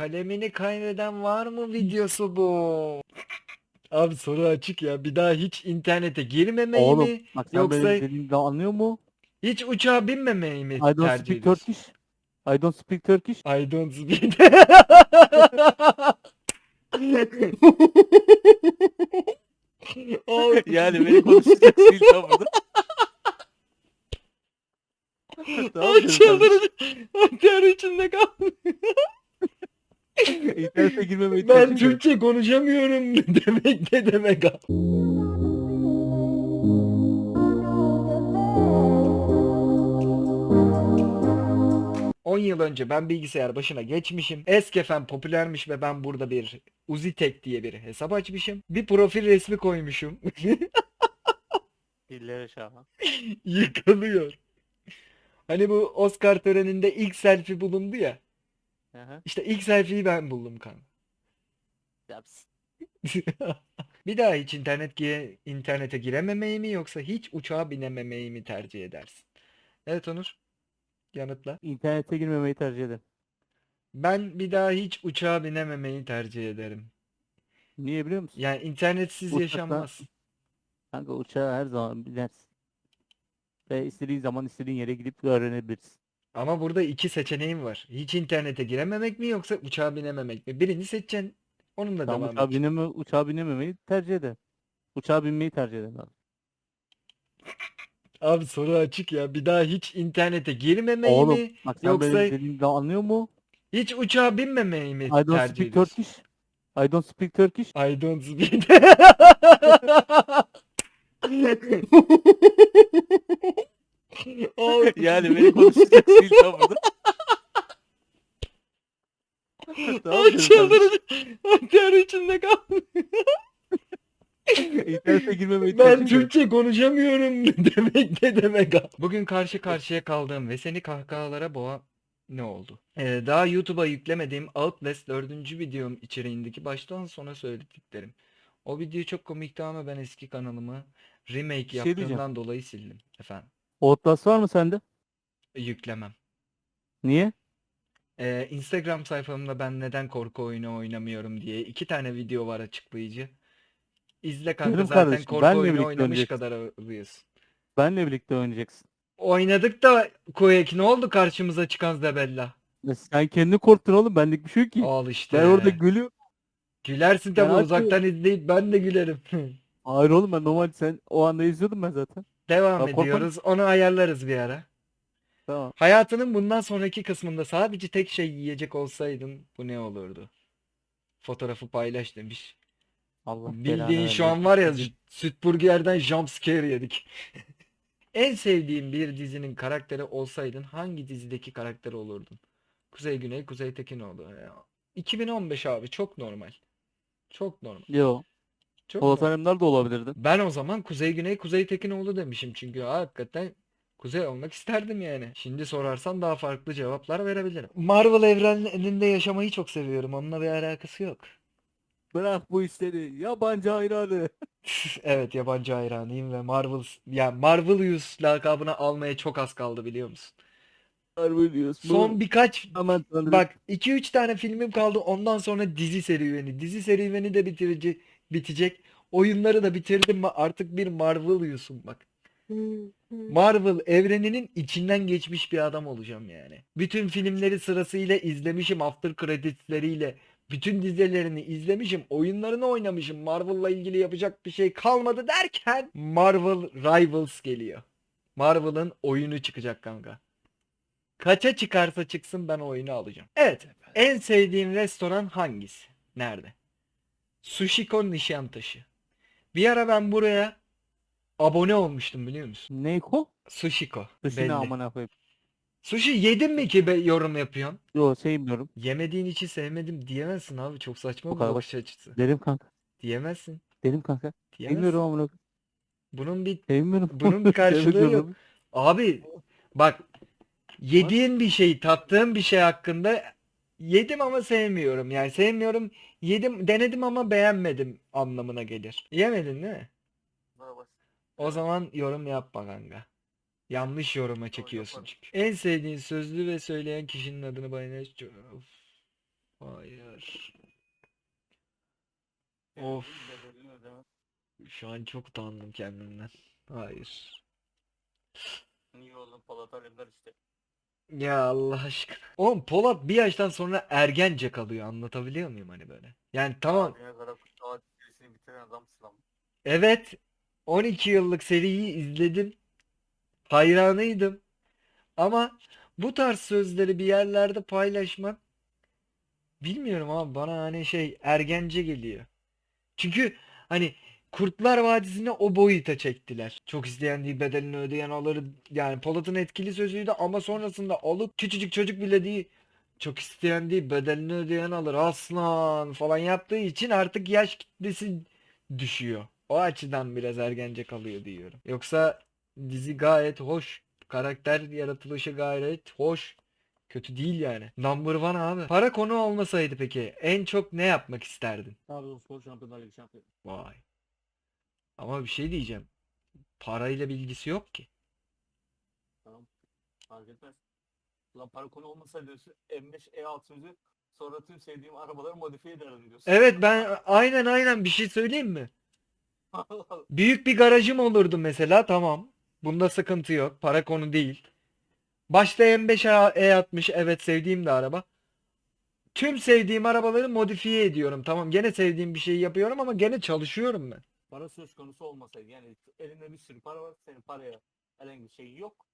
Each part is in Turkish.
kalemini kaybeden var mı videosu bu? Abi soru açık ya. Bir daha hiç internete girmemeyi Oğlum mi? bak sen Yoksa benim dediğimi de anlıyor mu? hiç uçağa binmemeyi mi I don't tercih speak ediyorsun? Turkish. I don't speak Turkish. I don't speak. Abi, yani beni konuşacaksın sen burada. ne Ay yapıyorsun çıldıracağım. Ter içinde kaldım. İnternete girmemeyi Ben tercih. Türkçe konuşamıyorum demek ne demek abi? On yıl önce ben bilgisayar başına geçmişim. Eskefen popülermiş ve ben burada bir Uzitek diye bir hesap açmışım. Bir profil resmi koymuşum. Dillere şaha. Yıkılıyor. Hani bu Oscar töreninde ilk selfie bulundu ya. Aha. İşte ilk selfie'yi ben buldum kanka. Bir daha hiç internet gi- internete girememeyi mi yoksa hiç uçağa binememeyi mi tercih edersin? Evet Onur. Yanıtla. İnternete girmemeyi tercih ederim. Ben bir daha hiç uçağa binememeyi tercih ederim. Niye biliyor musun? Yani internetsiz Uçakta- yaşanmaz. Kanka uçağı her zaman binersin. Ve istediğin zaman istediğin yere gidip öğrenebilirsin. Ama burada iki seçeneğim var. Hiç internete girememek mi yoksa uçağa binememek mi? Birini seçeceksin. Onunla Ben devam uçağa, edeceksin. bineme, uçağa binememeyi tercih ederim. Uçağa binmeyi tercih ederim abi. Abi soru açık ya. Bir daha hiç internete girmemeyi Oğlum mi bak sen yoksa benim dediğimi de anlıyor mu? hiç uçağa binmemeyi mi I don't tercih speak ediyorsun? Turkish. I don't speak Turkish. I don't speak. Abi, yani beni burada. ne Ay yapıyorsun kardeşim? çıldıracağım. Ay ter içinde kaldım. İnternete girmemeyi Ben. Türkçe konuşamıyorum demek ne demek abi? Bugün karşı karşıya kaldığım ve seni kahkahalara boğan ne oldu? Ee, daha YouTube'a yüklemediğim Outlast 4. videom içeriğindeki baştan sona söylediklerim. O video çok komikti ama ben eski kanalımı remake şey diyeceğim. yaptığımdan dolayı sildim. Efendim. Outlast var mı sende? Yüklemem. Niye? Ee, Instagram sayfamda ben neden korku oyunu oynamıyorum diye iki tane video var açıklayıcı. İzle kanka Canım zaten kardeşim, korku benle oyunu birlikte oynamış oynayacaksın. kadar oluyorsun. Benle birlikte oynayacaksın. Oynadık da Quake ne oldu karşımıza çıkan Zebella? Ya sen kendini korktun oğlum benlik bir şey yok ki. Al işte. Ben orada gülüyorum. Gülersin tabii artık- uzaktan izleyip ben de gülerim. Hayır oğlum ben normal sen o anda izliyordum ben zaten. Devam Ya korkma- ediyoruz. Onu ayarlarız bir ara. Tamam. Hayatının bundan sonraki kısmında sadece tek şey yiyecek olsaydın bu ne olurdu? Fotoğrafı paylaş demiş. Allah belanı Bildiğin şu an var ya süt burgerden jumpscare yedik. En sevdiğin bir dizinin karakteri olsaydın hangi dizideki karakteri olurdun? Kuzey Güney, Kuzey Tekinoğlu. Ya, 2015 abi çok normal. Çok normal. Yo. Çok Polat normal. Alemdar da olabilirdin. Ben o zaman Kuzey Güney, Kuzey Tekinoğlu demişim çünkü hakikaten Kuzey olmak isterdim yani. Şimdi sorarsan daha farklı cevaplar verebilirim. Marvel evreninde yaşamayı çok seviyorum. Onunla bir alakası yok. Bırak bu işleri. Yabancı hayranı. Evet yabancı hayranıyım ve Marvel ya Marvelius lakabını almaya çok az kaldı biliyor musun? Diyorsun. Son birkaç Aman tanrım. bak 2-3 tane filmim kaldı ondan sonra dizi serüveni. Dizi serüveni de bitirici bitecek. Oyunları da bitirdim mi artık bir Marvelius'um bak. Marvel evreninin içinden geçmiş bir adam olacağım yani. Bütün filmleri sırasıyla izlemişim after credits'leriyle. Bütün dizilerini izlemişim, oyunlarını oynamışım. Marvel'la ilgili yapacak bir şey kalmadı derken Marvel Rivals geliyor. Marvel'ın oyunu çıkacak kanka. Kaça çıkarsa çıksın ben oyunu alacağım. Evet. En sevdiğin restoran hangisi? Nerede? Sushiko Nişantaşı. Bir ara ben buraya abone olmuştum biliyor musun? Neyko? Sushiko. Dışına Belli. amına koyayım. Sushi yedin mi ki be yorum yapıyorsun? Yo sevmiyorum. Yemediğin için sevmedim diyemezsin abi. Çok saçma Bu bir kadar bakış açısı. Derim kanka. Diyemezsin. Derim kanka. Diyemezsin. Sevmiyorum amına koyayım. Bunun bir Sevmiyorum. Bunun bir karşılığı Sevmiyorum. yok. abi bak yediğin bir şey, tattığın bir şey hakkında yedim ama sevmiyorum. Yani sevmiyorum, yedim, denedim ama beğenmedim anlamına gelir. Yemedin değil mi? O zaman yorum yapma kanka. Yanlış yoruma çekiyorsun çünkü. En sevdiğin sözlü ve söyleyen kişinin adını paylaş. Of. Hayır. Of. Şu an çok utandım kendimden. Hayır. Niye oğlum Polat Alemdar işte. Ya Allah aşkına. Oğlum Polat bir yaştan sonra ergence kalıyor. Anlatabiliyor muyum hani böyle? Yani tamam. Dünya kadar Kuşağı serisini bitiren adamsın ama. Evet. 12 yıllık seriyi izledim. Hayranıydım. Ama bu tarz sözleri bir yerlerde paylaşmak bilmiyorum abi bana hani şey ergence geliyor. Çünkü hani Kurtlar Vadisi'ne o boyuta çektiler. Çok isteyen değil bedelini ödeyen alır. Yani Polat'ın etkili sözüydü ama sonrasında alıp küçücük çocuk bile değil. Çok isteyen değil bedelini ödeyen alır aslan falan yaptığı için artık yaş kitlesi düşüyor. O açıdan biraz ergence kalıyor diyorum. Yoksa dizi gayet hoş. Karakter yaratılışı gayet hoş. Kötü değil yani. Number one abi. Para konu olmasaydı peki en çok ne yapmak isterdin? Trabzonspor Şampiyonlar Ligi şampiyonu. Vay. Ama bir şey diyeceğim. Parayla bilgisi yok ki. Tamam. Fark etmez. Ulan para konu olmasa diyorsun M5 E600'ü sonra tüm sevdiğim arabaları modifiye ederim diyorsun. Evet ben aynen aynen bir şey söyleyeyim mi? Büyük bir garajım olurdu mesela tamam. Bunda sıkıntı yok. Para konu değil. Başta M5 E60 evet sevdiğim de araba. Tüm sevdiğim arabaları modifiye ediyorum. Tamam gene sevdiğim bir şeyi yapıyorum ama gene çalışıyorum ben. Para söz konusu olmasaydı yani elinde bir sürü para var senin paraya herhangi bir şey yok.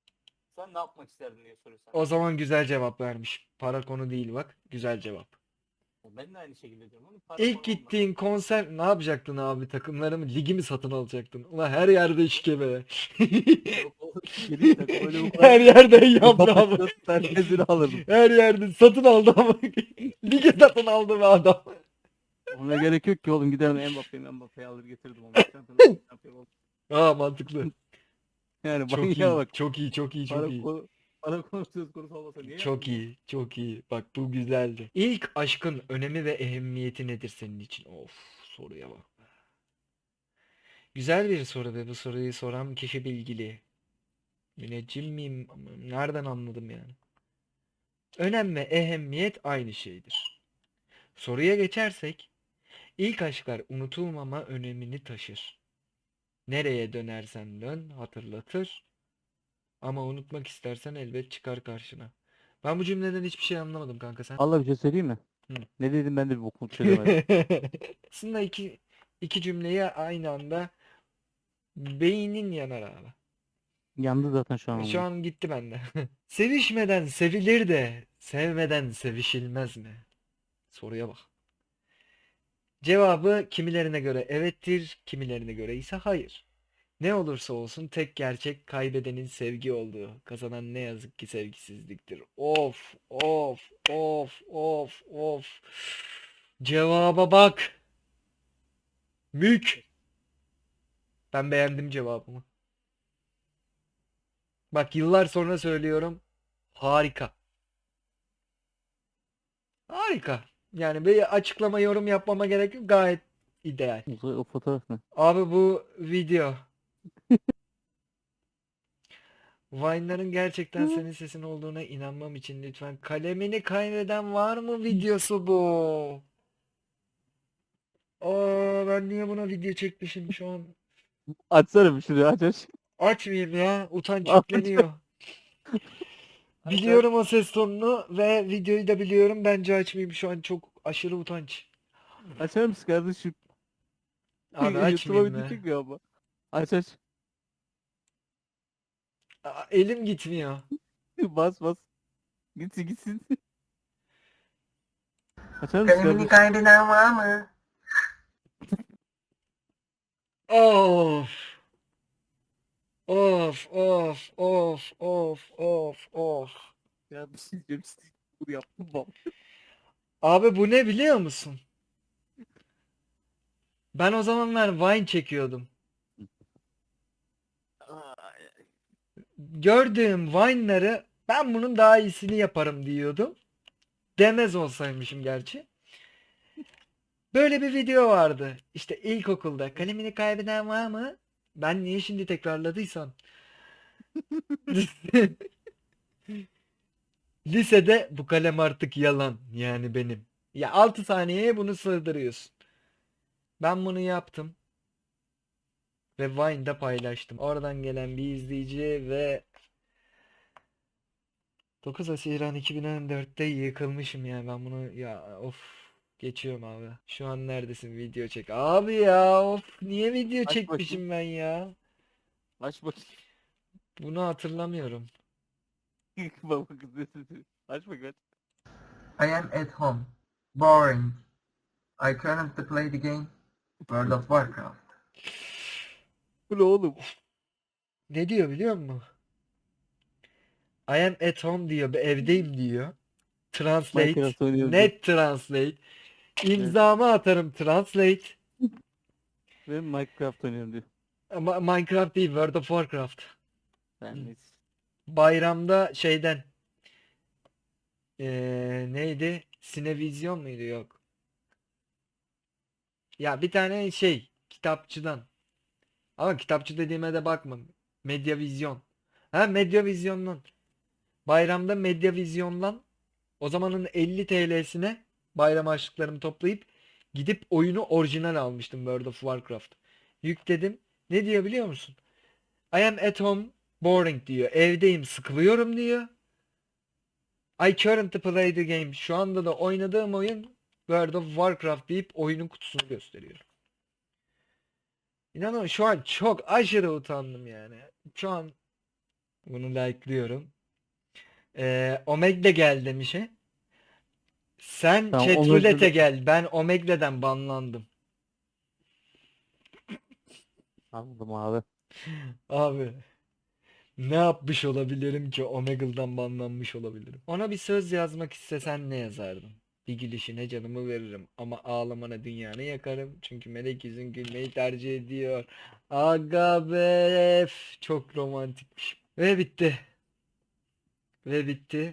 Sen ne yapmak isterdin diye soruyorsun. O zaman güzel cevap vermiş. Para konu değil bak. Güzel cevap. Ben de aynı şekilde diyorum. Oğlum, para İlk konu gittiğin konser ne yapacaktın abi? Takımlarımı ligi mi satın alacaktın? Ulan her yerde işkebe. Yok, o- Her yerde yaptı abi. Herkesini alırdım. Her yerde satın aldı ama lige satın aldı be adam. Ona gerek yok ki oğlum giderim Mbappe'yi Mbappe'yi alır getirdim onu. Şampiyon- şampiyon oldum. Aa mantıklı. Yani Çok iyi. bak. Çok iyi, çok iyi, çok Para, iyi. konu, para konu söz konusu olmasa niye Çok iyi, çok iyi. Bak bu güzeldi. İlk aşkın önemi ve ehemmiyeti nedir senin için? Of, soruya bak. Güzel bir soru ve bu soruyu soran kişi bilgili. Müneccim miyim? Nereden anladım yani? Önem ve ehemmiyet aynı şeydir. Soruya geçersek, ilk aşklar unutulmama önemini taşır. Nereye dönersen dön hatırlatır. Ama unutmak istersen elbet çıkar karşına. Ben bu cümleden hiçbir şey anlamadım kanka sen. Allah bir şey söyleyeyim mi? Hı. Ne dedim ben de bir bokunu çözemedim. Aslında iki, iki cümleyi aynı anda beynin yanar abi. Yandı zaten şu an. Şu an gitti bende. Sevişmeden sevilir de sevmeden sevişilmez mi? Soruya bak. Cevabı kimilerine göre evettir, kimilerine göre ise hayır. Ne olursa olsun tek gerçek kaybedenin sevgi olduğu. Kazanan ne yazık ki sevgisizliktir. Of, of, of, of, of. Cevaba bak. Mük. Ben beğendim cevabımı. Bak yıllar sonra söylüyorum. Harika. Harika. Yani bir açıklama yorum yapmama gerek yok. Gayet ideal. O, o fotoğraf ne? Abi bu video. Vine'ların gerçekten senin sesin olduğuna inanmam için lütfen kalemini kaybeden var mı videosu bu? Aa ben niye buna video çekmişim şu an? Açsana bir şurayı aç aç. Açmayayım ya. Utanç yükleniyor. Biliyorum o ses tonunu ve videoyu da biliyorum. Bence açmayayım şu an çok aşırı utanç. Açar mısın kardeşim? Abi YouTube'a açmayayım video ya. çekiyor ama. Aç aç. Aa, Elim gitmiyor. bas bas. Gitsin gitsin. Açar mısın Kalemini kardeşim? kaybeden var mı? Of. Of of of of of of. Ya bir şey size. Bunu yaptım baba. Abi bu ne biliyor musun? Ben o zamanlar Vine çekiyordum. Gördüğüm Vine'ları ben bunun daha iyisini yaparım diyordum. Demez olsaymışım gerçi. Böyle bir video vardı. İşte ilkokulda kalemini kaybeden var mı? Ben niye şimdi tekrarladıysam. Lisede bu kalem artık yalan yani benim. Ya 6 saniyeye bunu sığdırıyorsun. Ben bunu yaptım. Ve Vine'da paylaştım. Oradan gelen bir izleyici ve 9 Haziran 2014'te yıkılmışım ya ben bunu ya of geçiyorum abi. Şu an neredesin video çek. Abi ya of niye video Aç çekmişim ben ya? Aç bakayım. Bunu hatırlamıyorum. Baba kızı. Aç bakayım. I am at home. Boring. I currently play the game World of Warcraft. Bu ne oğlum? Ne diyor biliyor musun? I am at home diyor. be- Evdeyim diyor. Translate. Minecraft oynuyoruz. Net translate. İmzamı atarım translate. Ve Minecraft oynuyorum diyor. Ama Minecraft değil World of Warcraft. Ben neyse. Bayramda şeyden eee, neydi? Sinevizyon muydu? Yok. Ya bir tane şey kitapçıdan. Ama kitapçı dediğime de bakma. Medyavizyon. Ha Medyavizyon'dan. Bayramda Medyavizyon'dan o zamanın 50 TL'sine bayram harçlıklarımı toplayıp gidip oyunu orijinal almıştım World of Warcraft. Yükledim. Ne diyor biliyor musun? I am at home boring diyor. Evdeyim sıkılıyorum diyor. I currently play the game. Şu anda da oynadığım oyun World of Warcraft deyip oyunun kutusunu gösteriyor. İnanın şu an çok aşırı utandım yani. Şu an bunu like'lıyorum. Ee, Omegle gel demişe. Sen Tamam, chat Omegle- roulette gel. Ben Omegle'den banlandım. Anladım abi. Abi ne yapmış olabilirim ki Omegle'dan banlanmış olabilirim. Ona bir söz yazmak istesen ne yazardın? Bir gülüşüne canımı veririm ama ağlamana dünyanı yakarım. Çünkü melek yüzün gülmeyi tercih ediyor. Aga be f- çok romantikmiş. Ve bitti. Ve bitti.